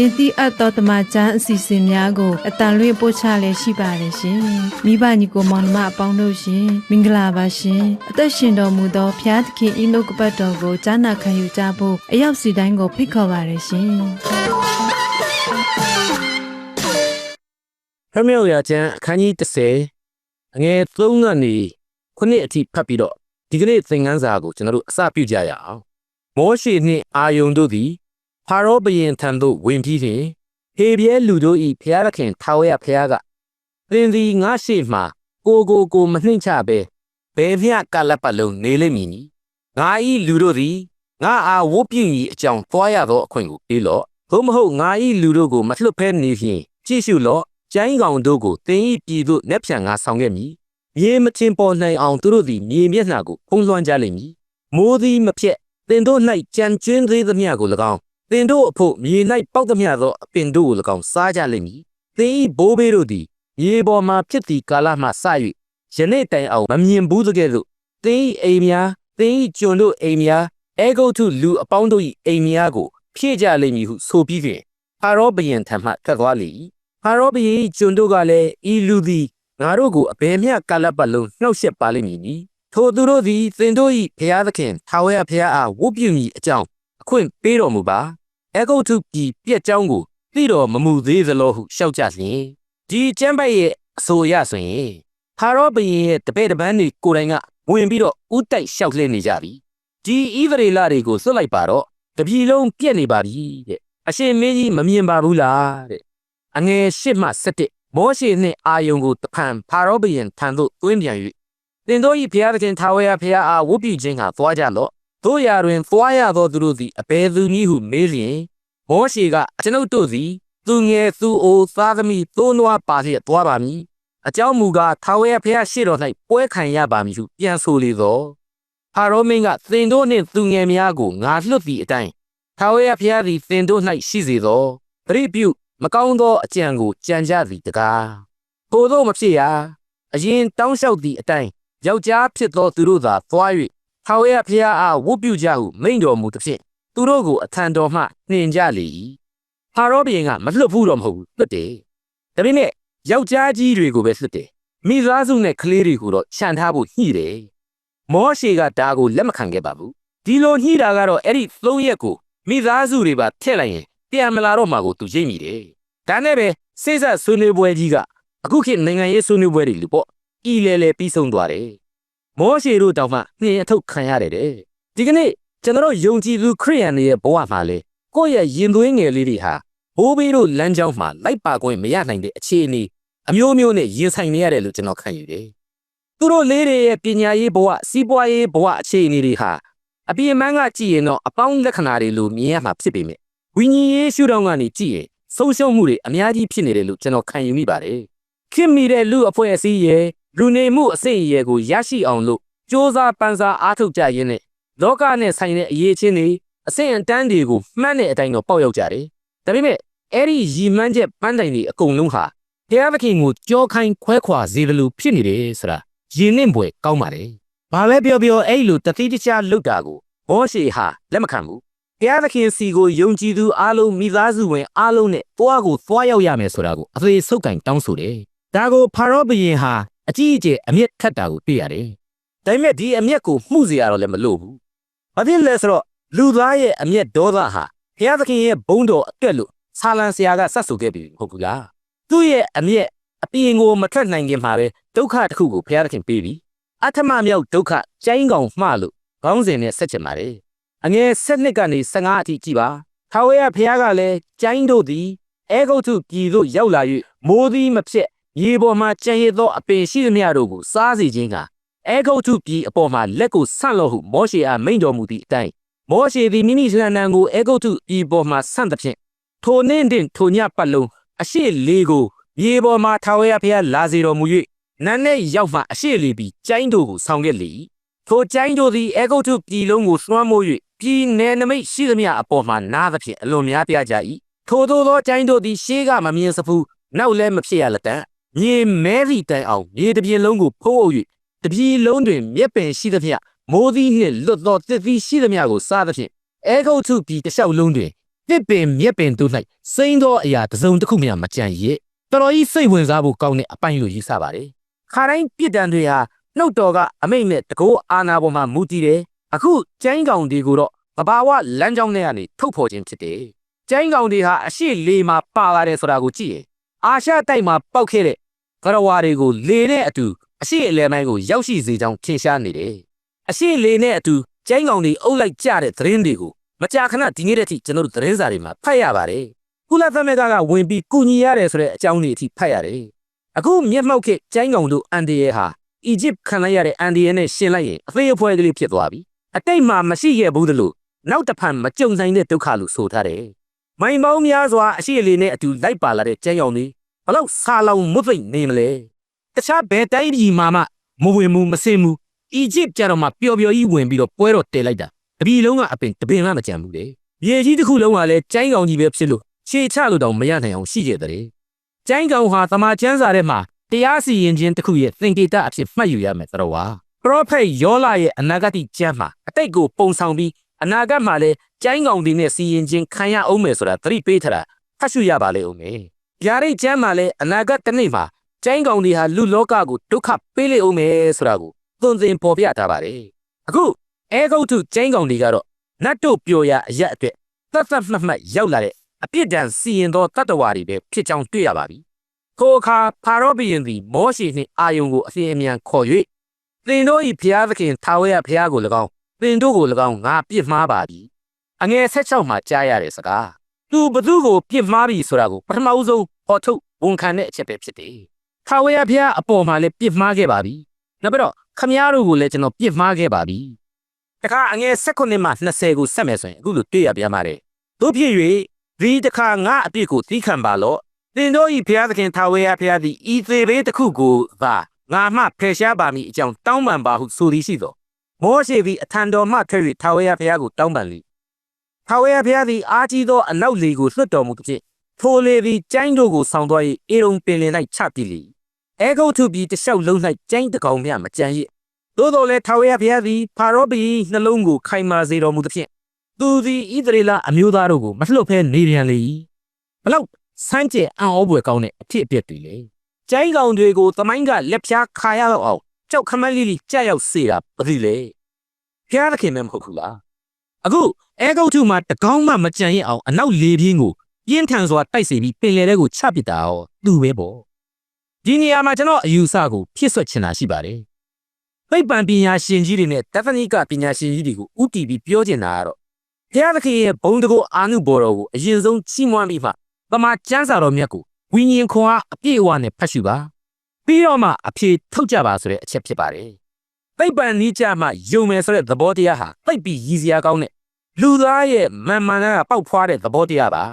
တင်တိအပ်သောတမချန်းအစီအစဉ်များကိုအတန်လွင့်ပို့ချလည်းရှိပါတယ်ရှင်။မိဘညီကိုမောင်နှမအပေါင်းတို့ရှင်မင်္ဂလာပါရှင်။အသက်ရှင်တော်မူသောဖျားသခင်ဤနှုတ်ကပတ်တော်ကိုကြားနာခံယူကြဖို့အရောက်စီတိုင်းကိုဖိတ်ခေါ်ပါတယ်ရှင်။ဖမြောက်ရချမ်းအခန်းကြီး30အငယ်3ကနေခုနှစ်အထိဖတ်ပြီးတော့ဒီကနေ့သင်ခန်းစာကိုကျွန်တော်တို့အစပြုကြရအောင်မောရှေနှင့်အာယုန်တို့သည် ဖာရောဘုရင်ထံသို့ဝင်ပြီးလျှင်ဟေဘရဲလူတို့၏ဖျားသခင်ထာဝရဖျားကသင်သည်ငါရှိမှကိုကိုကိုမနှိမ့်ချပဲဘယ်မျှကလပ်ပတ်လုံးနေလိမ့်မည်နီငါ၏လူတို့သည်ငါအားဝတ်ပြည့်၏အကြောင်းသွားရသောအခွင့်ကိုပေးလော့သို့မဟုတ်ငါ၏လူတို့ကိုမလွတ်ဖဲနေဖြင့်ကြည့်ရှုလော့ကျိုင်းကောင်တို့ကိုတင်ဤပြည်သို့နှက်ဖြန်ငါဆောင်ခဲ့မည်။မြေမချင်းပေါ်နိုင်အောင်သူတို့သည်မြေမျက်နှာကိုဖုံးလွှမ်းကြလိမ့်မည်။မိုးသည်မဖြက်တင်တို့၌ကြံကျွင်းသေးသမျှကို၎င်း တင်တို့အဖို့မြေ၌ပေါက်သမျှသောအပင်တို့ကို၎င်းစားကြလိမ့်မည်။တင်ဤဘိုးဘေးတို့သည်မြေပေါ်မှဖြစ်သည့်ကာလမှစ၍ယနေ့တိုင်အောင်မမြင်ဘူးတကယ်သို့တင်ဤအိမ်များတင်ဤကျွန်တို့အိမ်များအဲဂုတ်ထုလူအပေါင်းတို့၏အိမ်များကိုဖြည့်ကြလိမ့်မည်ဟုဆိုပြီးဖြင့်ဖာရောဘုရင်ထံမှထွက်သွားလေ၏။ဖာရောဘုရင်၏ကျွန်တို့ကလည်းဤလူသည်ငါတို့ကိုအဘယ်မျှကာလပတ်လုံးနှောက်ယှက်ပါလိမ့်မည်နီထိုသူတို့သည်သင်တို့၏ဘုရားသခင်ထာဝရဘုရားအားဝတ်ပြုမည်အကြောင်းအ ခွင့်ပေးတော်မူပါအဂုတ်ထုပြည်ပြက်ကြောင်းကိုသိတော်မမူသေးသလိုဟုရှောက်ကြလျင်ဒီကျမ်းပိုက်ရဲ့အဆိုအရဆိုရင်ဖာရောဘုရင်ရဲ့တပည့်တပန်းတွေကိုယ်တိုင်ကဝင်ပြီးတော့ဥတိုက်လျှောက်လှည့်နေကြပြီဒီဣသရေလတွေကိုစွတ်လိုက်ပါတော့တပြည်လုံးပြက်နေပါပြီတဲ့အရှင်မင်းကြီးမမြင်ပါဘူးလားတဲ့အငယ်၈မှ7မောရှေနှင့်အာယုန်ကိုတဖန်ဖာရောဘုရင်ထံသို့တွင်းပြန်၍သင်တို့၏ဘုရားသခင်ထာဝရဘုရားအားဝတ်ပြုခြင်းကသွားကြလော့ တို့ရာတွင်သွားရသောသူတို့သည်အဘယ်သူနည်းဟုမေးလျင်မောရှေကကျွန်ုပ်တို့သည်သူငယ်သူအိုသားသမီးသိုးနွားပါလျက်သွားပါမည်အကြောင်းမူကားထာဝရဘုရားရှေ့တော်၌ပွဲခံရပါမည်ဟုပြန်ဆိုလေသောဖာရောမင်းကသင်တို့နှင့်သူငယ်များကိုငါလွတ်သည့်အတိုင်းထာဝရဘုရားသည်သင်တို့၌ရှိစေသောပရိပြုမကောင်းသောအကြံကိုကြံကြသည်တကားထို့သောမဖြစ်ရာအရင်တောင်းလျှောက်သည့်အတိုင်းယောက်ျားဖြစ်သောသူတို့သာသွား၍ ထာဝရဘုရားအားဝတ်ပြုကြဟုမိန့်တော်မူသဖြင့်သူတို့ကိုအထံတော်မှနှင်ကြလေ၏ဖာရောဘုရင်ကမလွတ်ဘူးတော့မဟုတ်ဘူးလွတ်တယ်ဒါပေမဲ့ယောက်ျားကြီးတွေကိုပဲလွတ်တယ်မိသားစုနဲ့ကလေးတွေကိုတော့ခြံထားဖို့ညှိတယ်မောရှေကဒါကိုလက်မခံခဲ့ပါဘူးဒီလိုညှိတာကတော့အဲ့ဒီသုံးရက်ကိုမိသားစုတွေပါထည့်လိုက်ရင်ပြန်မလာတော့မှာကိုသူရိပ်မိတယ်။ဒါနဲ့ပဲစိတ်ဆက်ဆွေးနွေးပွဲကြီးကအခုခေတ်နိုင်ငံရေးဆွေးနွေးပွဲတွေလူပေါ့။ဤလဲလဲပြီးဆုံးသွားတယ်။ မောရှေတို့တောင်မှနှင်အထုတ်ခံရတယ်တဲ့။ဒီကနေ့ကျွန်တော်ယုံကြည်သူခရိယန်တွေရဲ့ဘဝမှာလေကိုယ့်ရဲ့ရင်သွေးငယ်လေးတွေဟာဘိုးဘေးတို့လမ်းကြောင်းမှာလိုက်ပါခွင့်မရနိုင်တဲ့အခြေအနေအမျိုးမျိုးနဲ့ရင်ဆိုင်နေရတယ်လို့ကျွန်တော်ခံယူတယ်။သူတို့လေးတွေရဲ့ပညာရေးဘဝစီးပွားရေးဘဝအခြေအနေတွေဟာအပြည့်အမှန်ကကြည့်ရင်တော့အပေါင်းလက္ခဏာတွေလိုမြင်ရမှာဖြစ်ပေမဲ့ဝိညာဉ်ရေးရှုထောင့်ကနေကြည့်ရင်ဆုံးရှုံးမှုတွေအများကြီးဖြစ်နေတယ်လို့ကျွန်တော်ခံယူမိပါတယ်။ခင်မိတဲ့လူအဖွဲ့အစည်းရဲ့ လူနေမှုအစိတ်အရဲကိုရရှိအောင်လို့စ조사ပန်းစားအားထုတ်ကြရင်းနဲ့လောကနဲ့ဆိုင်တဲ့အရေးချင်းတွေအဆင့်အတန်းတွေကိုမှန်းတဲ့အတိုင်းတော့ပေါက်ရောက်ကြတယ်။ဒါပေမဲ့အဲ့ဒီရီမန်းချက်ပန်းတိုင်တွေအကုန်လုံးဟာဘုရားသခင်ကိုကြောခိုင်းခွဲခွာစေတယ်လို့ဖြစ်နေတယ်ဆိုတာယဉ်နှင့်ပွဲကောင်းပါတယ်။ဘာပဲပြောပြောအဲ့လိုတတိတခြားလောက်တာကိုဘောရှေဟာလက်မခံဘူး။ဘုရားသခင်စီကိုယုံကြည်သူအားလုံးမိသားစုဝင်အားလုံးနဲ့တွားကိုသွားရောက်ရမယ်ဆိုတာကိုအသေးဆုပ်ကင်တောင်းဆိုတယ်။ဒါကိုဖာရောဘုရင်ဟာ အကြီးအကျယ်အမျက်ထက်တာကိုတွေ့ရတယ်။ဒါပေမဲ့ဒီအမျက်ကိုမှုစေရတော့လည်းမလို့ဘူး။ဘာဖြစ်လဲဆိုတော့လူသားရဲ့အမျက်ဒေါသဟာဘုရားသခင်ရဲ့ဘုန်းတော်အတွက်လို့ဆာလံဆရာကစတ်ဆိုခဲ့ပြီမဟုတ်ဘူးလား။သူ့ရဲ့အမျက်အပြင်ကိုမထွက်နိုင်ခင်မှာပဲဒုက္ခတစ်ခုကိုဘုရားသခင်ပေးပြီ။အထမမြောက်ဒုက္ခကျိုင်းကောင်မှလို့ခေါင်းစဉ်နဲ့ဆက်ချင်ပါတယ်။အငယ်7နှစ်ကနေ15အထိကြည်ပါထာဝရဘုရားကလည်းကျိုင်းတို့သည်အဲဂုတ်ထုပြည်သို့ရောက်လာ၍မိုးသည်မဖြစ် ရေပေါ်မှကြံရည်သောအပင်ရှိသမျှတို့ကိုစားစေခြင်းကအဲဂုတ်ထုပြည်အပေါ်မှလက်ကိုဆန့်လို့ဟုမောရှေအားမိန့်တော်မူသည့်အတိုင်းမောရှေသည်မိမိလှံတံကိုအဲဂုတ်ထုပြည်ပေါ်မှဆန့်သဖြင့်ထိုနှင့်တင်ထိုညပတ်လုံးအရှိလေးကိုရေပေါ်မှထာဝရဘုရားလာစေတော်မူ၍နန်းနဲ့ရောက်မှအရှိလေးပြီးကျိုင်းတို့ကိုဆောင်ခဲ့လေ၏ထိုကျိုင်းတို့သည်အဲဂုတ်ထုပြည်လုံးကိုသွမ်းမိုး၍ပြည်နယ်နမိတ်ရှိသမျှအပေါ်မှနားသဖြင့်အလွန်များပြားကြ၏ထိုသို့သောကျိုင်းတို့သည်ရှေးကမမြင်စဖူးနောက်လည်းမဖြစ်ရလက်တန် မြေမဲရီတိုင်အောင်မြေတစ်ပြင်လုံးကိုဖိုးအုပ်၍တပြည်လုံးတွင်မြက်ပင်ရှိသဖြင့်မိုးသီးနှင့်လွတ်သောတစ်သီးရှိသမျှကိုစားသဖြင့်အဲဂုတ်ထုပြည်တစ်လျှောက်လုံးတွင်တစ်ပင်မြက်ပင်တို့၌စိမ့်သောအရာတစ်စုံတစ်ခုမျှမကြံရစ်တော်တော်ကြီးစိတ်ဝင်စားဖို့ကောင်းတဲ့အပိုင်းလို့ယူဆပါတယ်ခါတိုင်းပြစ်ဒဏ်တွေဟာနှုတ်တော်ကအမိတ်နဲ့တကောအာနာပေါ်မှာမူတည်တယ်အခုကျိုင်းကောင်တွေကိုတော့မဘာဝလမ်းကြောင်းထဲကနေထုတ်ဖော်ခြင်းဖြစ်တယ်ကျိုင်းကောင်တွေဟာအရှိလေမှာပါလာတယ်ဆိုတာကိုကြည့်ရင် အာရှတိုက်မှာပောက်ခဲ့တဲ့ကရဝါတွေကိုလေနဲ့အတူအရှိအလဲပိုင်းကိုရောက်ရှိစေကြောင်းထင်ရှားနေတယ်အရှိလေနဲ့အတူကျိုင်းကောင်တွေအုပ်လိုက်ကြတဲ့သတင်းတွေကိုမကြာခဏဒီနေ့တည်းထိကျွန်တော်တို့သတင်းစာတွေမှာဖတ်ရပါတယ်ကုလသမဂ္ဂကဝင်ပြီးကူညီရတယ်ဆိုတဲ့အကြောင်းတွေအထိဖတ်ရတယ်အခုမျက်မှောက်ခေတ်ကျိုင်းကောင်တို့အန်ဒီရဲဟာအီဂျစ်ခံလိုက်ရတဲ့အန်ဒီရဲနဲ့ရှင်းလိုက်ရင်အသေးအဖွဲကလေးဖြစ်သွားပြီအတိတ်မှာမရှိခဲ့ဘူးသလိုနောက်တစ်ဖန်မကြုံနိုင်တဲ့ဒုက္ခလို့ဆိုထားတယ် မိုင်ပေါင်းများစွာအရှိအလေးနဲ့အတူလိုက်ပါလာတဲ့ကျိုင်းကောင်တွေဘလောက်ဆာလောင်မွတ်သိမ့်နေမလဲတခြားဘယ်တိုင်းပြည်မှာမှမဝင်မှုမစင်မှုအီဂျစ်ကြတော့မှပျော်ပျော်ကြီးဝင်ပြီးတော့ပွဲတော်တည်လိုက်တာတပြည်လုံးကအပင်တပင်မှမကြံဘူးလေမြေကြီးတစ်ခုလုံးကလည်းကျိုင်းကောင်ကြီးပဲဖြစ်လို့ခြေချလို့တောင်မရနိုင်အောင်ရှိခဲ့တဲ့ကျိုင်းကောင်ဟာသမာကျမ်းစာထဲမှာတရားစီရင်ခြင်းတစ်ခုရဲ့သင်္ကေတအဖြစ်မှတ်ယူရမယ်သတော်ဝါပရောဖက်ယောလာရဲ့အနာဂတ်ကျမ်းမှာအတိတ်ကိုပုံဆောင်ပြီး အနာဂတ်မှာလည်းကျိုင်းကောင်တွေနဲ့စီရင်ခြင်းခံရအောင်မယ်ဆိုတာသတိပေးထားတာဖတ်ရှုရပါလေဦးမယ်ဗျာဒိတ်ကျမ်းမှာလည်းအနာဂတ်တစ်နေ့မှာကျိုင်းကောင်တွေဟာလူလောကကိုဒုက္ခပေးလေဦးမယ်ဆိုတာကိုသွန်သင်ပေါ်ပြထားပါတယ်အခုအဲဂုတ်ထုကျိုင်းကောင်တွေကတော့နတ်တို့ပျော်ရအရက်အတွက်သတ်သတ်မှတ်မှတ်ရောက်လာတဲ့အပြစ်ဒဏ်စီရင်သောတတ္တဝါတွေပဲဖြစ်ကြောင်းတွေ့ရပါပြီထိုအခါဖာရောဘုရင်သည်မောရှေနှင့်အာယုန်ကိုအစီအမြန်ခေါ်၍သင်တို့၏ဘုရားသခင်ထာဝရဘုရားကို၎င်း သင်တို့ကို၎င်းငါပြစ်မှားပါပြီအငယ်16မှာကြားရတဲ့စကားသူဘသူကိုပြစ်မှားပြီဆိုတာကိုပထမဦးဆုံးဟောထုတ်ဝန်ခံတဲ့အချက်ပဲဖြစ်တယ်ထာဝရဘုရားအပေါ်မှာလည်းပြစ်မှားခဲ့ပါပြီနောက်ပြီးတော့ခမည်းတော်ကိုလည်းကျွန်တော်ပြစ်မှားခဲ့ပါပြီတခါအငယ်16မှ20ကိုဆက်မယ်ဆိုရင်အခုလိုတွေ့ရပြန်ပါတယ်တို့ဖြစ်၍ဒီတခါငါအပြစ်ကိုသီးခံပါလော့သင်တို့၏ဘုရားသခင်ထာဝရဘုရားသည်ဤသေးဘေးတစ်ခုကိုသာငါမှဖယ်ရှားပါမည်အကြောင်းတောင်းပန်ပါဟုဆိုသည်ရှိသော မောရှေသည်အထံတော်မှထွက်၍ထာဝရဘုရားကိုတောင်းပန်လေထာဝရဘုရားသည်အာကြီးသောအနောက်လေကိုလွှတ်တော်မူသဖြင့်ထိုလေသည်ကျိုင်းတို့ကိုဆောင်းသွား၍အေရုံပင်လင်၌ချပစ်လေအဲဂုတ်ထုပြည်တစ်လျှောက်လုံး၌ကျိုင်းတကောင်မျှမကြံရစ်သို့တော်လည်းထာဝရဘုရားသည်ဖာရောဘီနှလုံးကိုခိုင်မာစေတော်မူသဖြင့်သူသည်ဣသရေလအမျိုးသားတို့ကိုမလှုပ်ဖဲနေပြန်လေ၏ဘလောက်စမ်းကြဲအံ့ဩဖွယ်ကောင်းတဲ့အဖြစ်အပျက်တွေလေကျိုင်းကောင်တွေကိုသမိုင်းကလက်ဖြားခါရတော့အောင် ကြောက်ခမက်လေးလေးကြောက်ရောက်စေတာပတိလေဖျားသခင်မဲမဟုတ်ဘူးလားအခုအဲဂုတ်ထုမှာတကောင်းမှမကြံရအောင်အနောက်လေပြင်းကိုပြင်းထန်စွာတိုက်စေပြီးပင်လယ်ထဲကိုချပစ်တာရောသူပဲပေါ့ဒီနေရာမှာကျွန်တော်အယူဆကိုဖြစ်ဆွတ်ချင်တာရှိပါတယ်သိပ္ပံပညာရှင်ကြီးတွေနဲ့တသနိကပညာရှင်ကြီးတွေကိုဥတီပြီးပြောချင်တာကတော့ဘုရားသခင်ရဲ့ဘုံတကောအာနုဘော်တော်ကိုအရင်ဆုံးချီးမွမ်းပြီးမှတမန်ကျမ်းစာတော်မြတ်ကိုဝိညာဉ်ခွန်အားအပြည့်အဝနဲ့ဖတ်ရှုပါ ပြီးတော့မှအဖြေထုတ်ကြပါဆိုတဲ့အချက်ဖြစ်ပါတယ်သိပ္ပံနီးကြမှယုံမယ်ဆိုတဲ့သဘောတရားဟာသိပ်ပြီးရည်စရာကောင်းတဲ့လူသားရဲ့မန်မှန်ကပေါက်ဖွားတဲ့သဘောတရားပါ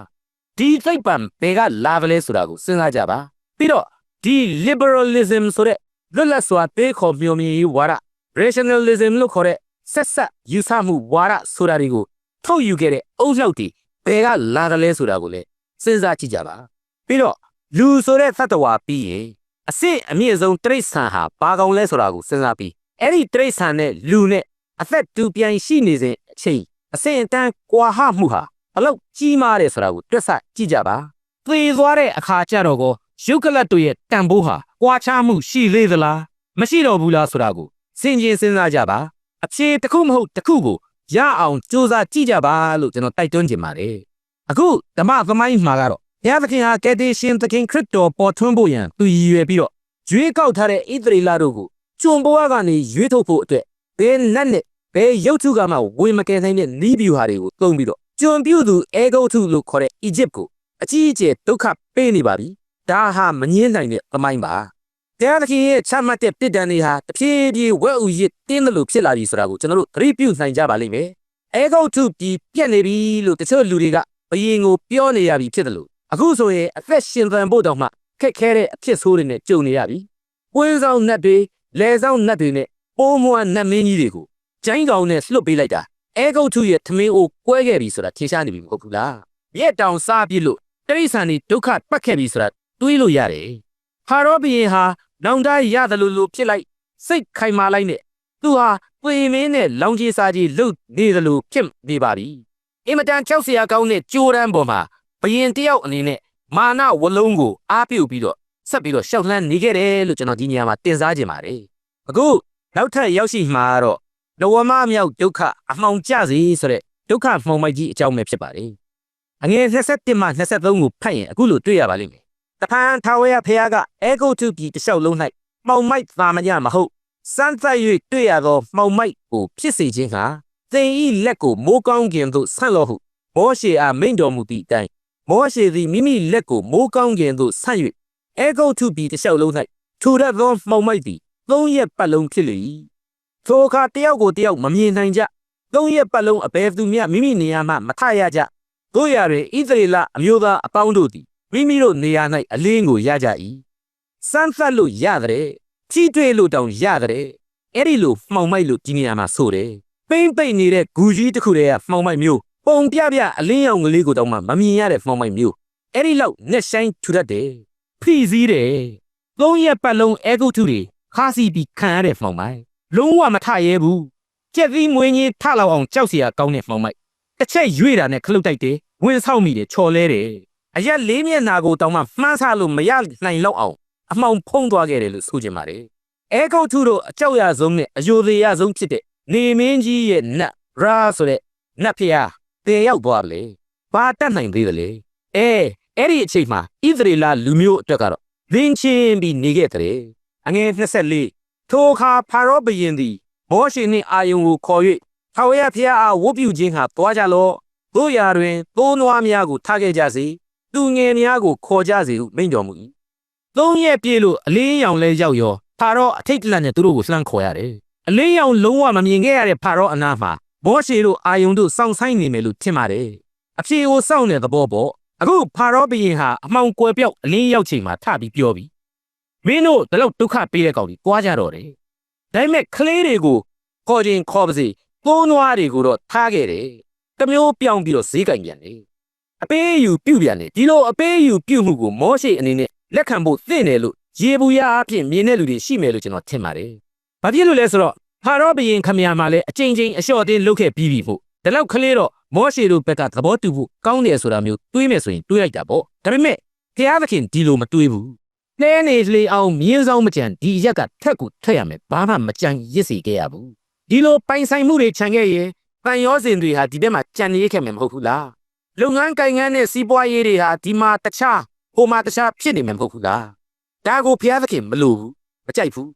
ဒီသိပ္ပံဘယ်ကလာဗလဲဆိုတာကိုစဉ်းစားကြပါပြီးတော့ဒီ liberalism ဆိုတဲ့လွတ်လပ်စွာပေးခေါ်မျိုးမြင်ရေးဝါဒ rationalism လို့ခေါ်တဲ့ဆက်ဆက်ယူဆမှုဝါဒဆိုတာတွေကိုထုတ်ယူခဲ့တဲ့အုပ်လောက်တီဘယ်ကလာတယ်လဲဆိုတာကိုလည်းစဉ်းစားကြည့်ကြပါပြီးတော့လူဆိုတဲ့သတ္တဝါပြီးရင် အစ်စ်အမြင့်ဆုံးတရိษံဟာဘာကောင်လဲဆိုတာကိုစဉ်းစားပြီးအဲ့ဒီတရိษံနဲ့လူနဲ့အသက်တူပြန်ရှိနေစဉ်အချိန်အစင်အတန်းကွာဟမှုဟာဘလောက်ကြီးမားတယ်ဆိုတာကိုတွက်ဆကြည့်ကြပါသေသွားတဲ့အခါကျတော့ကိုရုပ်ကလတ်တို့ရဲ့တန်ဖိုးဟာကွာခြားမှုရှိလေသလားမရှိတော့ဘူးလားဆိုတာကိုစဉ်းကျင်စဉ်းစားကြပါအဖြေတစ်ခုမဟုတ်တစ်ခုကိုရအောင်စူးစမ်းကြည့်ကြပါလို့ကျွန်တော်တိုက်တွန်းချင်ပါတယ်အခုဓမ္မသမိုင်းမှာကတော့ ဘုရားသခင်ဟာကယ်တင်ရှင်သခင်ခရစ်တော်ပေါ်ထွန်းဖို့ရန်သူရည်ရွယ်ပြီးတော့ရွေးကောက်ထားတဲ့ဣသရေလတို့ကိုကျွန်ဘဝကနေရွေးထုတ်ဖို့အတွက်ဘယ်နဲ့နဲ့ဘယ်ရုပ်ထုကမှဝင်မကယ်နိုင်တဲ့နီးဗျူဟာတွေကိုသုံးပြီးတော့ကျွန်ပြုသူအဲဂုတ်ထုလို့ခေါ်တဲ့အီဂျစ်ကိုအကြီးအကျယ်ဒုက္ခပေးနေပါပြီဒါဟာမငင်းနိုင်တဲ့သမိုင်းပါတရားသခင်ရဲ့ချမှတ်တဲ့ပြစ်ဒဏ်တွေဟာတဖြည်းဖြည်းဝက်ဥရစ်တင်းတယ်လို့ဖြစ်လာပြီဆိုတာကိုကျွန်တော်တို့သတိပြုနိုင်ကြပါလိမ့်မယ်အဲဂုတ်ထုပြီးပြက်နေပြီလို့တချို့လူတွေကဘယင်ကိုပြောနေရပြီဖြစ်တယ်လို့ အခုဆိုရင်အသက်ရှင်သန်ဖို့တောင်မှခက်ခဲတဲ့အဖြစ်ဆိုးတွေနဲ့ကြုံနေရပြီ။ပွင်းဆောင်နတ်တွေလဲဆောင်နတ်တွေနဲ့ပိုးမွားနတ်မင်းကြီးတွေကိုကျိုင်းကောင်နဲ့လှုပ်ပေးလိုက်တာအဲဂုတ်ထုရဲ့ထမင်းအိုကွဲခဲ့ပြီဆိုတာထင်ရှားနေပြီမဟုတ်ဘူးလား။ရက်တောင်စားပြစ်လို့တိရိစ္ဆာန်တွေဒုက္ခပတ်ခဲ့ပြီဆိုတာတွေးလို့ရတယ်ဖာရောဘုရင်ဟာနောင်တရတယ်လို့လို့ဖြစ်လိုက်စိတ်ခိုင်မာလိုက်နဲ့သူဟာပွေမင်းနဲ့လောင်ကြီးစားကြီးလှုပ်နေတယ်လို့ဖြစ်နေပါပြီအင်မတန်ကြောက်စရာကောင်းတဲ့ကြိုးတန်းပေါ်မှာဘု ရင်တယောက်အနေနဲ့မာနဝလုံးကိုအားပြုတ်ပြီးတော့ဆက်ပြီးတော့ရှောက်လှမ်းနေခဲ့တယ်လို့ကျွန်တော်ဒီနေရာမှာတင်စားခြင်းပါတယ်အခုနောက်ထပ်ရောက်ရှိမှာကတော့နဝမမြောက်ဒုက္ခအမှောင်ကျစေဆိုတဲ့ဒုက္ခမှောင်မိုက်ကြီးအကြောင်းပဲဖြစ်ပါတယ်အငယ်27မှ23ကိုဖတ်ရင်အခုလိုတွေ့ရပါလိမ့်မယ်တဖန်ထာဝရဘုရားကအေဂုတ်တုပြည်တစ်လျှောက်လုံး၌မှောင်မိုက်သာမညမဟုတ်စမ်းသပ်၍တွေ့ရသောမှောင်မိုက်ကိုဖြစ်စေခြင်းဟာသင်ဤလက်ကိုမိုးကောင်းကင်သို့ဆန့်လော့ဟုမောရှေအားမိန့်တော်မူသည့်အတိုင်း မောရှေသည်မိမိလက်ကိုမိုးကောင်းကင်သို့ဆန့်၍အေဂုတ်တုပြည်တစ်လျှောက်လုံး၌ထူထပ်သောမှောင်မိုက်သည်သုံးရက်ပတ်လုံးဖြစ်လေ၏ထိုအခါတယောက်ကိုတယောက်မမြင်နိုင်ကြသုံးရက်ပတ်လုံးအဘယ်သူမျှမိမိနေရာမှမထရကြတို့ရတွင်ဣသရေလအမျိုးသားအပေါင်းတို့သည်မိမိတို့နေရာ၌အလင်းကိုရကြ၏စမ်းသပ်လို့ရတဲ့ထိတွေ့လို့တောင်ရတဲ့အဲ့ဒီလိုမှောင်မိုက်လို့ဒီနေရာမှာဆိုတယ်ပိမ့်ပိတ်နေတဲ့ဂူကြီးတစ်ခုတည်းကမှောင်မိုက်မျိုး ပုံပြပြအလင်းရောင်ကလေးကိုတောင်မှမမြင်ရတဲ့မှောင်မိုက်မျိုးအဲ့ဒီလောက်နဲ့ဆိုင်ထူတတ်တယ်ဖိစည်းတယ်သုံးရက်ပတ်လုံးအဲဂုတ်ထုတွေခါစီပြီးခံရတဲ့မှောင်မိုက်လုံးဝမထရဲဘူးကြက်သီးမွေးကြီးထလောက်အောင်ကြောက်เสียကောင်းတဲ့မှောင်မိုက်တစ်ချက်ရွေ့တာနဲ့ခလုတ်တိုက်တယ်ဝင်ဆောက်မိတယ်ချော်လဲတယ်အရက်လေးမျက်နာကိုတောင်မှမှန်းဆလို့မရနိုင်လောက်အောင်အမှောင်ဖုံးသွားခဲ့တယ်လို့ဆိုချင်ပါတယ်အဲဂုတ်ထုတို့အကြောက်ရဆုံးနဲ့အယိုသေးရဆုံးဖြစ်တဲ့နေမင်းကြီးရဲ့နတ်ရာဆိုတဲ့နတ်ဖျား တည်ရောက်သွားလေဘာတတ်နိုင်သေးတယ်လေအဲအဲ့ဒီအချိန်မှာဣသရေလလူမျိုးအတွက်ကတော့လင်းချင်းပြီးနေခဲ့တဲ့အငယ်24ထိုအခါဖာရောဘုရင်သည်မောရှေနှင့်အာယုန်ကိုခေါ်၍ထာဝရဘုရားအားဝတ်ပြုခြင်းဟာတွားကြလော့တို့ရာတွင်သိုးနွားများကိုထားခဲ့ကြစေသူငယ်များကိုခေါ်ကြစေဟုမိန့်တော်မူ၏သုံးရက်ပြည့်လို့အလင်းရောင်လဲရောက်ရောဖာရောအထိတ်တလန့်နဲ့သူတို့ကိုလှမ်းခေါ်ရတယ်အလင်းရောင်လုံးဝမမြင်ခဲ့ရတဲ့ဖာရောအနားမှာ မောရှေတို့အာယုန်တို့စောင့်ဆိုင်နေမယ်လို့ထင်ပါတယ်အဖြေကိုစောင့်တဲ့သဘောပေါ့အခုဖာရောဘုရင်ဟာအမှောင်ကွယ်ပြောက်အလင်းရောက်ချိန်မှာထပြီးပြောပြီးမင်းတို့ဒီလောက်ဒုက္ခပေးတဲ့ကောင်ကြီးကြွားကြတော့တယ်ဒါပေမဲ့ကလေးတွေကိုခေါ်ခြင်းခေါ်ပါစေပိုးနွားတွေကိုတော့ထားခဲ့တယ်တမျိုးပြောင်းပြီးတော့ဈေးကင်ပြန်တယ်အပေးအယူပြုတ်ပြန်တယ်ဒီလိုအပေးအယူပြုတ်မှုကိုမောရှေအနေနဲ့လက်ခံဖို့သင့်တယ်လို့ရေဘူးရအဖြစ်မြင်တဲ့လူတွေရှိမယ်လို့ကျွန်တော်ထင်ပါတယ်ဘာဖြစ်လို့လဲဆိုတော့ ဖာရောဘုရင်ခမရမှာလည်းအချိန်ချင်းအလျှော့တင်းလုပ်ခဲ့ပြီးပြီဖို့ဒါလောက်ကလေးတော့မောရှေတို့ဘက်ကသဘောတူဖို့ကောင်းတယ်ဆိုတာမျိုးတွေးမယ်ဆိုရင်တွေးလိုက်တာပေါ့ဒါပေမဲ့ဖျားသခင်ဒီလိုမတွေးဘူးလဲနေလေအောင်မြင်းဆောင်မကြံဒီရက်ကထက်ကိုထက်ရမယ်ဘာမှမကြံရစ်စီခဲ့ရဘူးဒီလိုပိုင်ဆိုင်မှုတွေခြံခဲ့ရင်တန်ရောစင်တွေဟာဒီဘက်မှာကြံနေခဲ့မယ်မဟုတ်ဘူးလားလုပ်ငန်းကိုင်ငန်းနဲ့စီးပွားရေးတွေဟာဒီမှာတခြားဟိုမှာတခြားဖြစ်နေမယ်မဟုတ်ဘူးလားဒါကိုဖျားသခင်မလို့ဘူးမကြိုက်ဘူး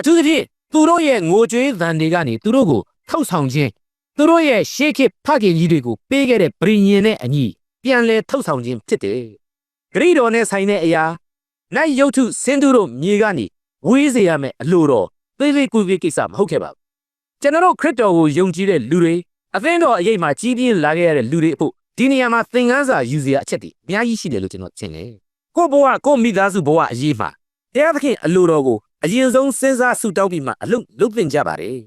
အထူးသဖြင့် သူတို့ရဲ့ငိုကြွေးသံတွေကနေသူတို့ကိုထောက်ဆောင်ခြင်းသူတို့ရဲ့ရှေးခေတ်ဖခင်ကြီးတွေကိုပေးခဲ့တဲ့ဗြိညင်နဲ့အညီပြန်လဲထောက်ဆောင်ခြင်းဖြစ်တယ်ဂရိတော်နဲ့ဆိုင်တဲ့အရာနိုင်ရုပ်ထုစင်သူတို့မြေကနေဝေးစေရမယ်အလိုတော်သေးသေးကူကူကိစ္စမဟုတ်ခဲ့ပါဘူးကျွန်တော်တို့ခရစ်တော်ကိုယုံကြည်တဲ့လူတွေအသင်းတော်အရေးမှာကြီးပြင်းလာခဲ့ရတဲ့လူတွေအဖို့ဒီနေရာမှာသင်ခန်းစာယူစရာအချက်တွေအများကြီးရှိတယ်လို့ကျွန်တော်ထင်တယ်ကိုဘဝကိုမိသားစုဘဝအရေးမှာတရားသခင်အလိုတော်ကို အရင်ဆုံးစဉ်းစားဆူတောင်းပြီးမှအလုပ်လုပ်သင့်ကြပါတယ်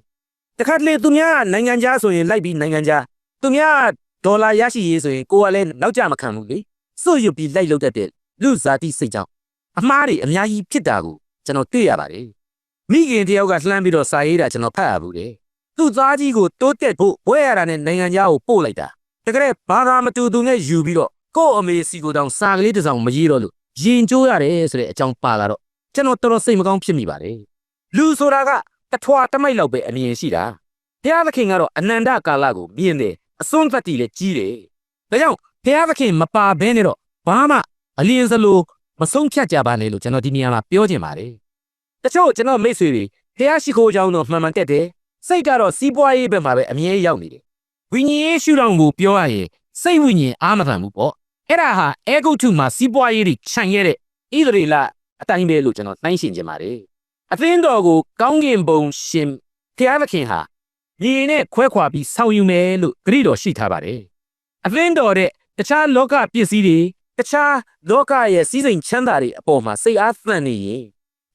တခါတလေသူများနိုင်ငံခြားဆိုရင်လိုက်ပြီးနိုင်ငံခြားသူများဒေါ်လာရရှိရေးဆိုရင်ကိုကလည်းနောက်ကြမခံဘူးလေစွတ်ရွပြီးလိုက်လုပ်တတ်တဲ့လူဇာတိစိတ်ကြောင့်အမားတွေအများကြီးဖြစ်တာကိုကျွန်တော်တွေ့ရပါတယ်မိခင်တယောက်ကလှမ်းပြီးတော့စာရေးတာကျွန်တော်ဖတ်ရဘူးလေသူ့သားကြီးကိုတိုးတက်ဖို့ဘွဲရတာနဲ့နိုင်ငံခြားကိုပို့လိုက်တာတကယ်ဘာသာမတူသူနဲ့ယူပြီးတော့ကို့အမေစီကိုတောင်စာကလေးတစ်စောင်မရေးတော့လို့ရင်ကျိုးရတယ်ဆိုတဲ့အကြောင်းပါလာတော့ ကျွန်တော်တော်တော်စိတ်မကောင်းဖြစ်မိပါတယ်လူဆိုတာကတထွာတမိုက်လောက်ပဲအမြင်ရှိတာဘုရားသခင်ကတော့အနန္တကာလကိုမြင်တယ်အစွန်းသတ္တိလည်းကြီးတယ်ဒါကြောင့်ဘုရားသခင်မပါဘဲနဲ့တော့ဘာမှအလင်းစလို့မဆုံးဖြတ်ကြပါနဲ့လို့ကျွန်တော်ဒီနေရာမှာပြောချင်ပါတယ်တချို့ကျွန်တော်မိတ်ဆွေတွေဘုရားရှိခိုးကြောင်းတော့မှန်မှန်တက်တယ်စိတ်ကတော့စီးပွားရေးဘက်မှာပဲအမြဲရောက်နေတယ်ဝိညာဉ်ရေးရှုထောင့်ကိုပြောရရင်စိတ်ဝိညာဉ်အာမခံမှုပေါ့အဲ့ဒါဟာအဲဂုတ်ထုမှာစီးပွားရေးတွေခြံခဲ့တဲ့ဣသရေလ အတိုင်းပဲလို့ကျွန်တော်နှိုင်းရှင်ချင်ပါတယ်အသင်းတော်ကိုကောင်းကင်ဘုံရှင်ဖျားသခင်ဟာမြေနဲ့ခွဲခွာပြီးဆောက်ယူမယ်လို့ဂရိတော်ရှိထားပါတယ်အသင်းတော်တဲ့တခြားလောကပစ္စည်းတွေတခြားလောကရဲ့စည်းစိမ်ချမ်းသာတွေအပေါ်မှာစိတ်အားသန့်နေရင်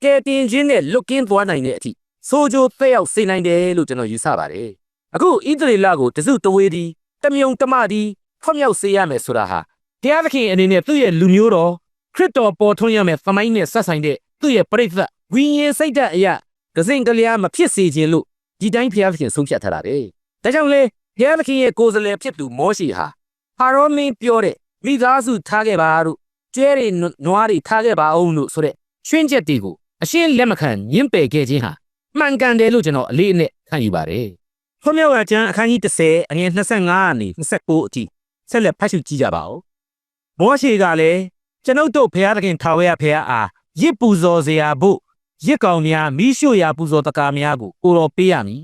ကဲတင်ခြင်းနဲ့လွတ်ကင်းသွားနိုင်တဲ့အထိဆိုးကျိုးသက်ရောက်စေနိုင်တယ်လို့ကျွန်တော်ယူဆပါတယ်အခုဣသရေလကိုတစုတဝေးဒီတမြုံတမဒီဖွံ့မြောက်စေရမယ်ဆိုတာဟာတရားသခင်အနေနဲ့သူ့ရဲ့လူမျိုးတော် ခရစ်တော်ပေါ်ထွန်းရမယ့်သမိုင်းနဲ့ဆက်ဆိုင်တဲ့သူ့ရဲ့ပြိဿဝိညာဉ်စိတ်ဓာတ်အရာကစင်ကလျာမဖြစ်စေခြင်းလို့ဒီတိုင်းဘုရားသခင်ဆုံးဖြတ်ထားတာပဲဒါကြောင့်လေဘုရားသခင်ရဲ့ကိုယ်စားလှယ်ဖြစ်သူမောရှိဟာဖာရောမင်းပြောတဲ့မိသားစုထားခဲ့ပါတို့ကျွဲတွေနွားတွေထားခဲ့ပါအောင်လို့ဆိုတဲ့ရှင်းချက်တွေကိုအရှင်းလက်မခံညှင်းပယ်ခဲ့ခြင်းဟာမှန်ကန်တယ်လို့ကျွန်တော်အလေးအနက်ခံယူပါတယ်ဖွံ့ဖြိုးရကျမ်းအခန်းကြီး30အငယ်25ကနေ29အထိဆက်လက်ဖတ်ရှုကြည့်ကြပါဦးမောရှိကလည်း ကျွန်ုပ်တို့ဘုရားသခင်ထာဝရဘုရားအားရစ်ပူဇော်စရာဖို့ရစ်ကောင်များမိရှို့ရာပူဇော်တကာများကိုကိုတော်ပေးရမည်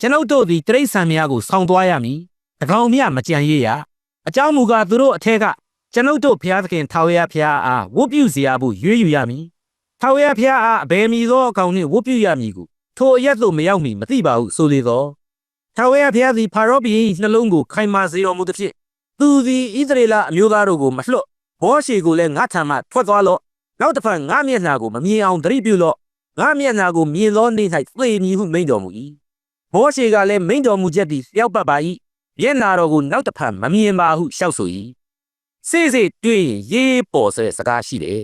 ကျွန်ုပ်တို့သည်တရိษံများကိုဆောင်းသွားရမည်တကောင်မြမကြံရရအကြောင်းမူကားသူတို့အထက်ကကျွန်ုပ်တို့ဘုရားသခင်ထာဝရဘုရားအားဝတ်ပြုစရာဖို့ရွေးယူရမည်ထာဝရဘုရားအားအဘယ်မည်သောအကောင်နှင့်ဝတ်ပြုရမည်ကိုထိုအရက်သို့မရောက်မီမသိပါဟုဆိုလေသောထာဝရဘုရားသည်ဖာရောဘုရင်၏နှလုံးကိုခိုင်မာစေတော်မူသဖြင့်သူသည်ဣသရေလအမျိုးသားတို့ကိုမလွတ် ဘောရှေကိုလည်းငါထံမှထွက်သွားလော့နောက်တစ်ဖန်ငါမျက်နှာကိုမမြင်အောင်သတိပြုလော့ငါမျက်နှာကိုမြင်သောနေ့၌သေမည်ဟုမိန့်တော်မူ၏ဘောရှေကလည်းမိန့်တော်မူချက်သည်လျောက်ပတ်ပါ၏မျက်နှာတော်ကိုနောက်တစ်ဖန်မမြင်ပါဟုရှောက်ဆို၏စေစေတွေ့ရင်ရေးပေါ်ဆိုတဲ့စကားရှိတယ်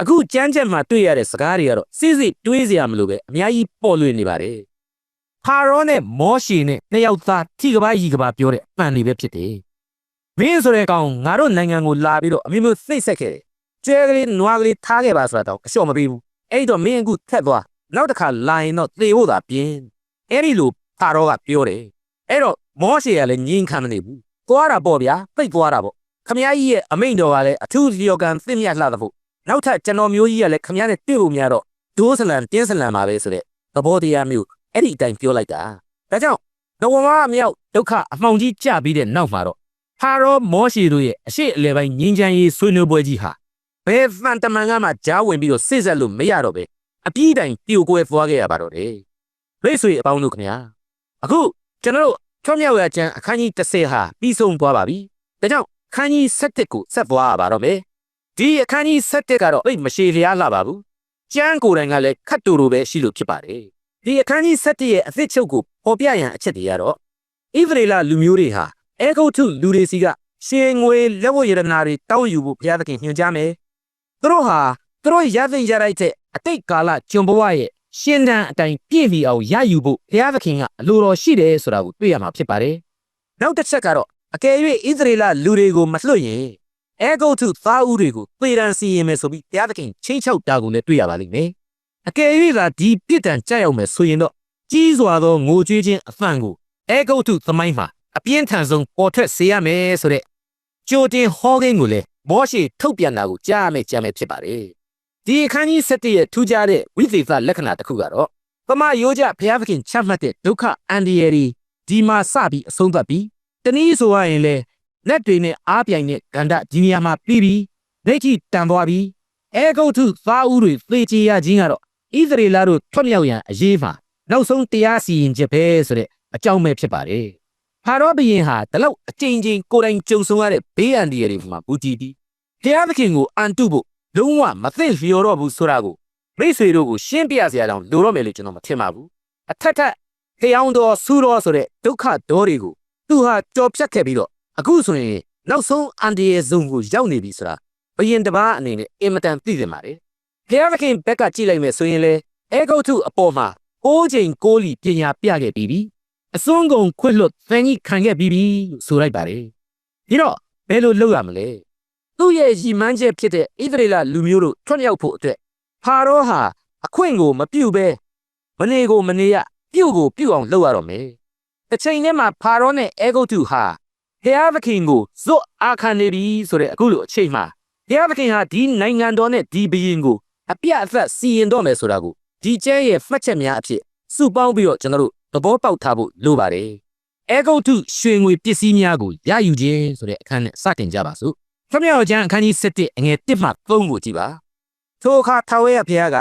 အခုကြမ်းချက်မှာတွေ့ရတဲ့စကားတွေကတော့စေစေတွေးစရာမလိုပဲအများကြီးပေါ်လွင်နေပါတယ်ဖာရောနဲ့မောရှေနဲ့နှစ်ယောက်သားထိကပားရီကပားပြောတဲ့အပန်တွေပဲဖြစ်တယ် မင်းဆိုတဲ့ကောင်ငါတို့နိုင်ငံကိုလာပြီးတော့အမျိုးမျိုးသိဆက်ခဲ့တယ်ကျဲကလေးနွားကလေးထားခဲ့ပါဆိုတာတော့အလျှော့မပေးဘူးအဲ့တော့မင်းအခုထက်သွားနောက်တစ်ခါလာရင်တော့သေဖို့သာပြင်းအဲ့ဒီလိုဖာရောကပြောတယ်အဲ့တော့မောရှေကလည်းငြင်းခံမနေဘူးသွားတာပေါ့ဗျာပိတ်သွားတာပေါ့ခမကြီးရဲ့အမိန့်တော်ကလည်းအထူးလျော်ကန်သင့်မြတ်လှသဖို့နောက်ထပ်ကျွန်တော်မျိုးကြီးကလည်းခမကြီးနဲ့တွေ့ဖို့များတော့ဒိုးဆလန်တင်းဆလန်ပါပဲဆိုတဲ့သဘောတရားမျိုးအဲ့ဒီအတိုင်းပြောလိုက်တာဒါကြောင့်နဝမအမြောက်ဒုက္ခအမှောင်ကြီးကြပြီးတဲ့နောက်မှာတော့ ဖာရောမောရှေတို့ရဲ့အရှိအလေပိုင်းငင်းချမ်းရေးဆွေးနွေးပွဲကြီးဟာဘယ်ဖန်တမန်ကမှကြားဝင်ပြီးတော့စစ်ဆက်လို့မရတော့ပဲအပြည့်တိုင်ပြိုကွဲသွားခဲ့ရပါတော့တယ်မိတ်ဆွေအပေါင်းတို့ခင်ဗျာအခုကျွန်တော်တို့ချောမြောက်ရကျန်အခန်းကြီး30ဟာပြီးဆုံးသွားပါပြီဒါကြောင့်ခန်းကြီး7ကိုဆက်သွားရပါတော့မယ်ဒီအခန်းကြီး7ကတော့အိတ်မရှိလျားလာပါဘူးကျမ်းကိုယ်တိုင်ကလည်းခတ်တူလိုပဲရှိလို့ဖြစ်ပါတယ်ဒီအခန်းကြီး7ရဲ့အသစ်ချုပ်ကိုပေါ်ပြရန်အချက်တွေကတော့ဣသရေလလူမျိုးတွေဟာ အဲဂုတ်ထုလူတွေစီကရှင်ငွေလက်ဝတ်ရတနာတွေတောင်းယူဖို့ဘုရားသခင်ညွှန်ကြားမယ်သူတို့ဟာသူတို့ရသိရလိုက်တဲ့အတိတ်ကာလကျွန်ဘဝရဲ့ရှင်းတန်းအတိုင်းပြည့်ပြီးအောင်ရယူဖို့ဘုရားသခင်ကအလိုတော်ရှိတယ်ဆိုတာကိုတွေ့ရမှာဖြစ်ပါတယ်နောက်တစ်ချက်ကတော့အကယ်၍ဣသရေလလူတွေကိုမလွတ်ရင်အဲဂုတ်ထုသားဦးတွေကိုသေတံစီရင်မယ်ဆိုပြီးဘုရားသခင်ချင်းချောက်တာကိုလည်းတွေ့ရပါလိမ့်မယ်အကယ်၍သာဒီပြစ်ဒဏ်ကြောက်ရောက်မယ်ဆိုရင်တော့ကြီးစွာသောငိုကြွေးခြင်းအဖန်ကိုအဲဂုတ်ထုသမိုင်းမှာ အပြင်းထန်ဆုံးပေါ်ထွက်စေရမယ်ဆိုတဲ့ကြိုတင်ဟောကိန်းကိုလည်းမောရှိထုတ်ပြန်တာကိုကြားရမယ်ကြားမယ်ဖြစ်ပါတယ်ဒီအခန်းကြီး7ရဲ့ထူးခြားတဲ့ဝိသေသလက္ခဏာတစ်ခုကတော့ပမယောကြဘုရားသခင်ချမှတ်တဲ့ဒုက္ခအန္တရာယ်ဒီဒီမှာစပြီးအဆုံးသတ်ပြီးတနည်းဆိုရရင်လေလက်တွေနဲ့အားပြိုင်တဲ့ဂန္ဓဒီနေရာမှာပြီးပြီးလက်ကြီးတန်သွားပြီးအဲဂုတ်ထုသားဦးတွေသေချေရခြင်းကတော့ဣသရေလတို့ထွက်မြောက်ရန်အရေးမှာနောက်ဆုံးတရားစီရင်ချက်ပဲဆိုတဲ့အကြောင်းပဲဖြစ်ပါတယ် ဖာရောဘုရင်ဟာဒီလောက်အကြိမ်ကြိမ်ကိုယ်တိုင်ကြုံဆုံရတဲ့ဘေးအန္တရာယ်တွေမှာဘူးကြည့်ပြီးဘုရားသခင်ကိုအန်တုဖို့လုံးဝမသိလျော်တော့ဘူးဆိုတာကိုမိတ်ဆွေတို့ကိုရှင်းပြစရာတောင်လိုတော့မယ်လို့ကျွန်တော်မထင်ပါဘူးအထက်ထက်ဖျောင်းတော်ဆူတော်ဆိုတဲ့ဒုက္ခဒေါတွေကိုသူဟာကြော်ဖြတ်ခဲ့ပြီးတော့အခုဆိုရင်နောက်ဆုံးအန်ဒီရဲ့ဇုံကိုရောက်နေပြီဆိုတာဘယင်တပားအနေနဲ့အင်မတန်သိတယ်ပါတယ်ဖျားသခင်ဘက်ကကြည့်လိုက်မယ်ဆိုရင်လေအဲဂုတ်ထုအပေါ်မှာကိုးချိန်ကိုးလီပညာပြခဲ့ပြီးပြီ အစွန်းကုန်ခွတ်လွတ်သင်ကြီးခံခဲ့ပြီးပြီလို့ဆိုလိုက်ပါတယ်ဒီတော့ဘယ်လိုလုပ်ရမလဲသူ့ရဲ့ရည်မှန်းချက်ဖြစ်တဲ့ဣသရေလလူမျိုးတို့ထွတ်မြောက်ဖို့အတွက်ဖာရောဟာအခွင့်ကိုမပြုတ်ပဲမနေကိုမနေရပြုတ်ကိုပြုတ်အောင်လုပ်ရတော့မယ်တစ်ချိန်တည်းမှာဖာရောနဲ့အဲဂုတ်ထုဟာဘုရားသခင်ကိုဇွတ်အားခံနေပြီဆိုတဲ့အခုလိုအချိန်မှာဘုရားသခင်ဟာဒီနိုင်ငံတော်နဲ့ဒီဘုရင်ကိုအပြတ်အသတ်စီရင်တော့မယ်ဆိုတာကိုဒီကျဲရဲ့မှတ်ချက်များအဖြစ်စုပေါင်းပြီးတော့ကျွန်တော်တို့ သဘောပေါက်ထားဖို့လိုပါတယ်။အဲဂုတ်ထုရွှေငွေပစ္စည်းများကိုရယူခြင်းဆိုတဲ့အခန်းနဲ့စတင်ကြပါစို့။ခမယောကျမ်းအခန်းကြီး7အငယ်1မှ3ကိုကြည့်ပါ။ထိုအခါထာဝရဘုရားက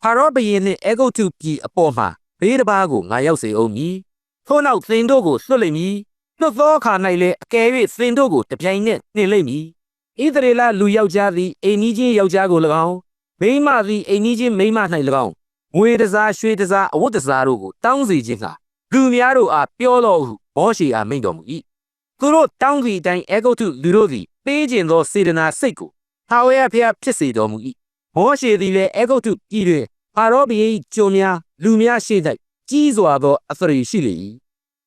ဖာရောဘုရင်နှင့်အဲဂုတ်ထုပြည်အပေါ်မှာဘေးတစ်ပါးကိုငါရောက်စေအောင်မည်။ထို့နောက်သင်တို့ကိုလွှတ်လိမ့်မည်။လွှတ်သောအခါ၌လည်းအကယ်၍သင်တို့ကိုတပြိုင်နက်နှင်လိမ့်မည်။ဣသရေလလူယောက်ျားသည်အိမ်ကြီးချင်းယောက်ျားကို၎င်းမိန်းမသည်အိမ်ကြီးချင်းမိန်းမ၌၎င်း ငွေတစားရွှေတစားအဝတ်တစားတို့ကိုတောင်းစီခြင်းကလူများတို့အားပြောတော်ဟုဘောရှိအားမိန့်တော်မူ၏သူတို့တောင်းစီအတိုင်းအေဂုတ်ထုလူတို့သည်ပပေးခြင်းသောစေတနာစိတ်ကိုထာဝရဘုရားဖြစ်စေတော်မူ၏မောရှေသည်လည်းအေဂုတ်တုပြည်တွင်ဖာရောဘုရင်၏ကျွန်များလူများရှေ့၌ကြီးစွာသောအသရေရှိလေ၏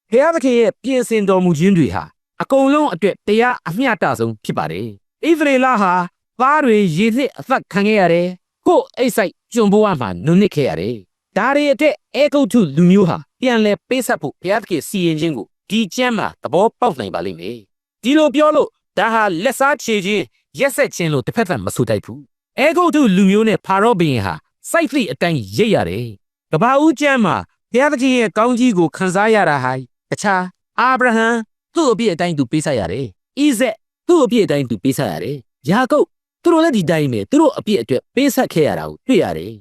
ဘုရားသခင်ရဲ့ပြင်ဆင်တော်မူခြင်းတွေဟာအကုန်လုံးအတွက်တရားအမျှတဆုံးဖြစ်ပါတယ်ဣသရေလဟာသားတွေရည်သစ်အသက်ခံခဲ့ရတယ်ကိုယ်အိတ်ဆိုင် ကျွန်ဘဝမှာနုနစ်ခဲ့ရတယ်ဒါတွေအတွက်အေဂုတ်တုလူမျိုးဟာပြန်လဲပေးဆက်ဖို့ဘုရားသခင်စီရင်ခြင်းကိုဒီကျမ်းမှာသဘောပေါက်နိုင်ပါလိမ့်မယ်ဒီလိုပြောလို့ဒါဟာလက်စားချေခြင်းရက်ဆက်ခြင်းလို့တစ်ဖက်သက်မဆိုတိုက်ဘူးအေဂုတ်တုလူမျိုးနဲ့ဖာရောဘုရင်ဟာစိုက်သည့်အတိုင်းရိပ်ရတယ်ကဘာဦးကျမ်းမှာဘုရားသခင်ရဲ့ကောင်းကြီးကိုခံစားရတာဟာတခြားအာဗြဟံသူ့အပြည့်အတိုင်းသူပေးဆက်ရတယ်ဣဇက်သူ့အပြည့်အတိုင်းသူပေးဆက်ရတယ်ယာကုပ် သူတို့လည်းဒီတိုင်းပဲသူတို့အပြည့်အတွက်ပေးဆက်ခဲ့ရတာကိုတွေ့ရတယ်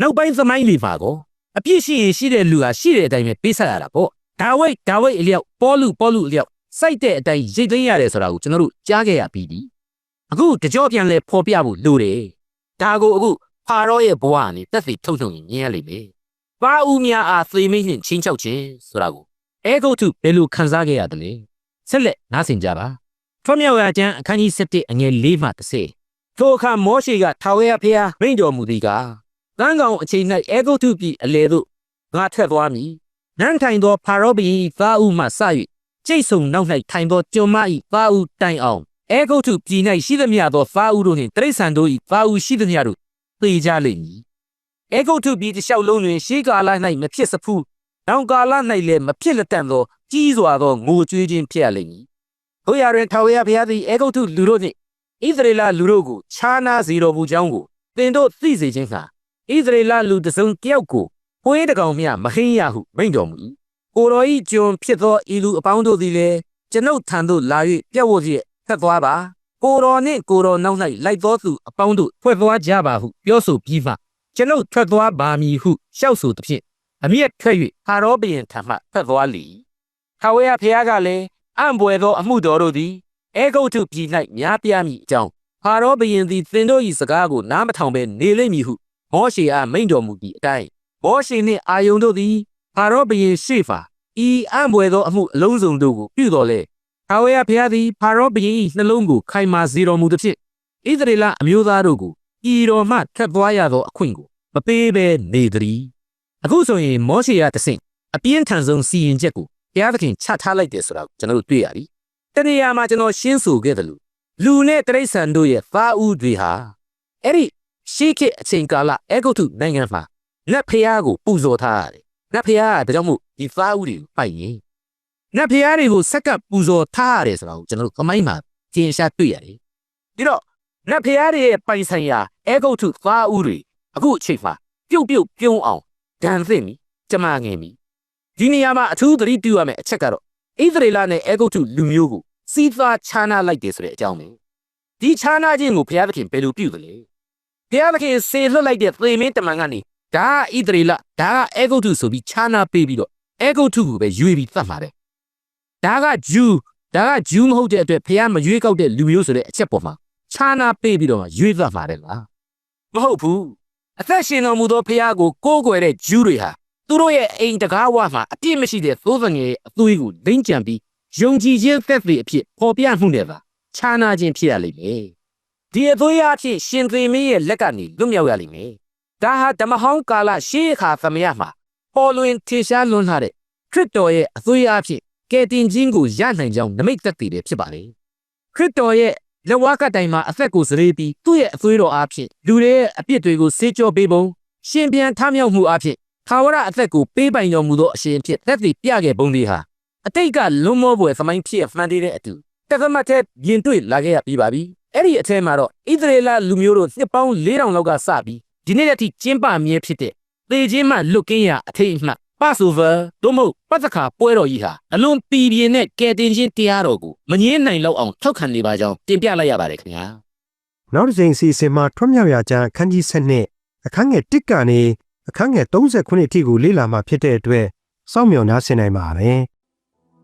နောက်ပိုင်းသမိုင်းလေးပါကောအပြည့်ရှိရင်ရှိတဲ့လူဟာရှိတဲ့အတိုင်းပဲပေးဆက်ရတာပေါ့ဒါဝိတ်ဒါဝိတ်အလျောက်ပေါလုပေါလုအလျောက်စိုက်တဲ့အတိုင်းရိတ်သိမ်းရတယ်ဆိုတာကိုကျွန်တော်တို့ကြားခဲ့ရပြီးပြီအခုတကြောပြန်လဲဖော်ပြဖို့လိုတယ်ဒါကိုအခုဖာရောရဲ့ဘဝကနေတက်စီထုတ်ထုတ်ရင်မြင်ရလိမ့်မယ်ပါဦးများအားသေမိနှင့်ချင်းချောက်ခြင်းဆိုတာကိုအဲဂုတ်ထုဘယ်လိုခံစားခဲ့ရတယ်လဲဆက်လက်နားဆင်ကြပါထွတ်မြောက်ရာကျမ်းအခန်းကြီး7အငယ်၄မှ30 ထိုအခါမောရှေကထာဝရဘုရားမိန့်တော်မူသည်ကားတန်းကောင်အချိန်၌အဲဂုတ်ထုပြည်အလေသို့ငါထက်သွားမည်နန်းထိုင်သောဖာရောဘုရင်၏သားဦးမှစ၍ကျိတ်ဆုံနောက်၌ထိုင်သောကျွန်မ၏သားဦးတိုင်အောင်အဲဂုတ်ထုပြည်၌ရှိသမျှသောသားဦးတို့နှင့်တိရစ္ဆာန်တို့၏သားဦးရှိသမျှတို့သေကြလိမ့်မည်အဲဂုတ်ထုပြည်တစ်လျှောက်လုံးတွင်ရှေးကာလ၌မဖြစ်စဖူးနောင်ကာလ၌လည်းမဖြစ်လက်တန့်သောကြီးစွာသောငိုကြွေးခြင်းဖြစ်ရလိမ့်မည်။တို့ရတွင်ထာဝရဘုရားသည်အေဂုတ်ထုလူတို့နှင့် ဣသရေလလူတို့ကိုခြားနာစေတော်မူကြောင်းကိုသင်တို့သိစေခြင်းဟာဣသရေလလူတစ်စုံတစ်ယောက်ကိုပွေးတကောင်မျှမဟင်းရဟုမိန့်တော်မူ၏။ကိုတော်ဤကျွန်ဖြစ်သောဤလူအပေါင်းတို့သည်လည်းကျွန်ုပ်ထံသို့လာ၍ပြတ်ဝတ်၍ဖက်သွားပါ။ကိုတော်နှင့်ကိုတော်နောက်၌လိုက်သောသူအပေါင်းတို့ဖွဲ့သွားကြပါဟုပြောဆိုပြီးမှကျွန်ုပ်ထွက်သွားပါမည်ဟုရှောက်ဆိုသဖြင့်အမျက်ထွက်၍ဟာရောဘုရင်ထံမှဖက်သွားလေ၏။ထာဝရဘုရားကလည်းအံ့ဘွယ်သောအမှုတော်တို့သည် အေဂုတ်ထုပြည်၌များပြားမည်အကြောင်းဟာရောဘုရင်သည်သင်တို့၏စကားကိုနားမထောင်ဘဲနေလိမ့်မည်ဟုမောရှေအားမိန့်တော်မူသည့်အတိုင်းမောရှေနှင့်အာယုန်တို့သည်ဟာရောဘုရင်ရှေဖာဤအံ့ဘွယ်သောအမှုအလုံးစုံတို့ကိုပြုတော်လေထာဝရဘုရားသည်ဖာရောဘုရင်၏နှလုံးကိုခိုင်မာစေတော်မူသဖြင့်ဣသရေလအမျိုးသားတို့ကိုပြည်တော်မှထပ်သွားရသောအခွင့်ကိုမပေးဘဲနေသည်အခုဆိုရင်မောရှေကတဆင့်အပြင်းထန်ဆုံးစီရင်ချက်ကိုဘုရားသခင်ချထားလိုက်တယ်ဆိုတာကိုကျွန်တော်တို့တွေ့ရပြီ တနေရာမှာကျွန်တော်ရှင်းဆိုခဲ့တယ်လို့လူနဲ့တရိษံတို့ရဲ့သားဦးတွေဟာအဲ့ဒီရှေးခေတ်အချိန်ကာလအေဂုတ်ထုနိုင်ငံမှာလက်ဖျားကိုပူဇော်ထားရတယ်လက်ဖျားကဒါကြောင့်မို့ဒီသားဦးတွေကိုပိုက်ရင်နတ်ဖျားတွေကိုဆက်ကပ်ပူဇော်ထားရတယ်ဆိုတာကိုကျွန်တော်တို့ကမိုင်းမှာကျင်ရှာတွေ့ရတယ်ဒီတော့နတ်ဖျားတွေရဲ့ပိုင်ဆိုင်ရာအဲဂုတ်ထုသားဦးတွေအခုအချိန်မှာပြုတ်ပြုတ်ပြုံးအောင်ဒဏ်သင့်ပြီကျမငယ်ပြီဒီနေရာမှာအထူးသတိပြုရမယ့်အချက်ကတော့ ဣသရေလနဲ့အဲဂုတ်ထုလူမျိုးကိုစီးသားခြားနာလိုက်တယ်ဆိုတဲ့အကြောင်းပဲဒီခြားနာခြင်းကိုဘုရားသခင်ဘယ်လိုပြုသလဲဘုရားသခင်စေလွတ်လိုက်တဲ့သေမင်းတမန်ကနေဒါကဣသရေလဒါကအဲဂုတ်ထုဆိုပြီးခြားနာပေးပြီးတော့အဲဂုတ်ထုကိုပဲရွေပြီးသတ်မှာတယ်ဒါကဂျူးဒါကဂျူးမဟုတ်တဲ့အတွက်ဘုရားမရွေးကောက်တဲ့လူမျိုးဆိုတဲ့အချက်ပေါ်မှာခြားနာပေးပြီးတော့ရွေးသတ်မှာတယ်လားမဟုတ်ဘူးအသက်ရှင်တော်မူသောဘုရားကိုကိုးကွယ်တဲ့ဂျူးတွေဟာ သူတို့ရဲ့အိမ်တကားဝမှာအပြစ်မရှိတဲ့သိုးစငယ်ရဲ့အသွေးကိုလိမ့်ကြံပြီးယုံကြည်ခြင်းသက်သေအဖြစ်ပေါ်ပြမှုနဲ့ပါခြားနာခြင်းဖြစ်ရလိမ့်မယ်ဒီအသွေးအဖြစ်ရှင်သေမင်းရဲ့လက်ကနေလွတ်မြောက်ရလိမ့်မယ်ဒါဟာဓမ္မဟောင်းကာလရှေးအခါသမယမှာပေါ်လွင်ထင်ရှားလွန်းလာတဲ့ခရစ်တော်ရဲ့အသွေးအဖြစ်ကယ်တင်ခြင်းကိုရနိုင်ကြောင်းနမိတ်သက်သေတွေဖြစ်ပါလေခရစ်တော်ရဲ့လက်ဝါးကတိုင်မှာအသက်ကိုစရေပြီးသူ့ရဲ့အသွေးတော်အဖြစ်လူတွေရဲ့အပြစ်တွေကိုဆေးကြောပေးပုံရှင်ပြန်ထမြောက်မှုအဖြစ် ထာဝရအသက်ကိုပေးပိုင်တော်မူသောအရှင်ဖြစ်သက်သေပြခဲ့ပုံလေးဟာအတိတ်ကလွန်မောပွဲသမိုင်းဖြစ်မှန်တဲ့အတူတသမတ်တဲ့ရင်တွေ့လာခဲ့ရပြီးပါပြီအဲ့ဒီအထဲမှာတော့ဣသရေလလူမျိုးတို့နှစ်ပေါင်း4000လောက်ကစပြီးဒီနေ့တည်းကျင်းပမြဲဖြစ်တဲ့သေခြင်းမှလွတ်ကင်းရာအထိတ်အမှတ်ပါဆိုဗာတို့မဟုတ်ပတ်သက်ခါပွဲတော်ကြီးဟာအလွန်ပီပြင်းတဲ့ကယ်တင်ခြင်းတရားတော်ကိုမငင်းနိုင်လောက်အောင်ထောက်ခံနေပါကြောင်းတင်ပြလိုက်ရပါတယ်ခင်ဗျာနောက်တစ်ချိန်အစီအစဉ်မှာထွတ်မြောက်ရာကျမ်းအခန်းကြီး7အခန်းငယ်1ကနေ အခန်းငယ်39အထိကိုလေ့လာမှာဖြစ်တဲ့အတွက်စောင့်မျှော်နားဆင်နိုင်ပါမယ်